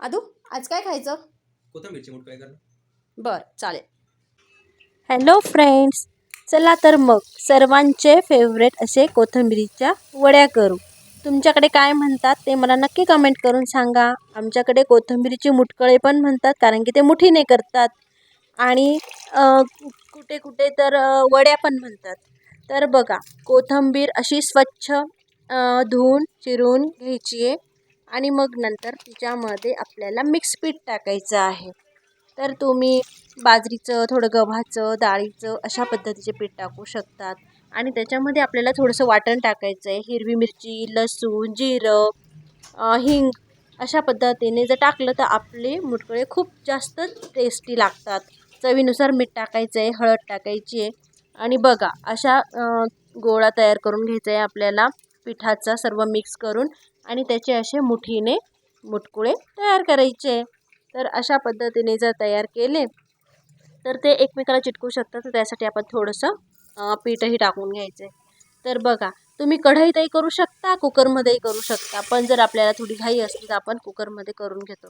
आदू आज काय खायचं? कोथिंबीरची मुठ काय करणं बरं चालेल. हॅलो फ्रेंड्स चला तर मग सर्वांचे फेवरेट असे कोथिंबिरीच्या वड्या करू. तुमच्याकडे काय म्हणतात ते मला नक्की कमेंट करून सांगा. आमच्याकडे कोथिंबिरीचे मुटकळे पण म्हणतात कारण की ते मुठीने करतात. आणि कुठे कुठे तर वड्या पण म्हणतात. तर बघा कोथिंबीर अशी स्वच्छ धुवून चिरून घ्यायची आहे. आणि मग नंतर तिच्यामध्ये आपल्याला मिक्स पीठ टाकायचं आहे. तर तुम्ही बाजरीचं थोडं गव्हाचं डाळीचं अशा पद्धतीचे पीठ टाकू शकतात. आणि त्याच्यामध्ये आपल्याला थोडंसं वाटण टाकायचं आहे हिरवी मिरची लसूण जिरं हिंग अशा पद्धतीने जर टाकलं तर आपले मुटकळे खूप जास्त टेस्टी लागतात. चवीनुसार मीठ टाकायचं आहे हळद टाकायची आहे. आणि बघा अशा गोळा तयार करून घ्यायचा आहे आपल्याला. पिठाचा सर्व मिक्स करून आणि त्याचे असे मुठीने मुटकुळे तयार करायचे. तर अशा पद्धतीने जर तयार केले तर ते एकमेकाला चिटकू शकतात. तर त्यासाठी आपण थोडंसं पीठही टाकून घ्यायचं. आहे तर बघा तुम्ही कढईतही करू शकता कुकरमध्येही करू शकता. पण जर आपल्याला थोडी घाई असली तर आपण कुकरमध्ये करून घेतो.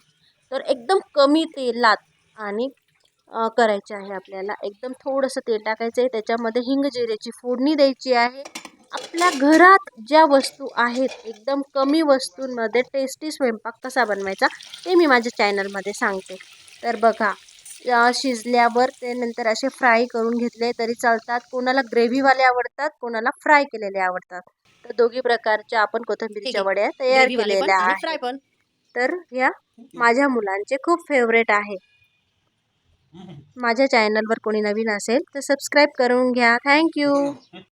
तर एकदम कमी तेलात आणि करायचे आहे आपल्याला. एकदम थोडंसं तेल टाकायचं आहे त्याच्यामध्ये हिंग जिऱ्याची फोडणी द्यायची आहे. आपल्या घरात ज्या वस्तू आहेत एकदम कमी वस्तूंमध्ये टेस्टी स्वयंपाक कसा बनवायचा ते मी माझ्या चॅनलमध्ये सांगते. तर बघा शिजल्यावर ते नंतर असे फ्राय करून घेतले तरी चालतात. कोणाला ग्रेव्हीवाले आवडतात कोणाला फ्राय केलेले आवडतात. तर दोघी प्रकारच्या आपण कोथिंबिरीच्या वड्या तयार केलेल्या आहेत. तर ह्या माझ्या मुलांचे खूप फेवरेट आहे. माझ्या चॅनलवर कोणी नवीन असेल तर सबस्क्राईब करून घ्या. थँक्यू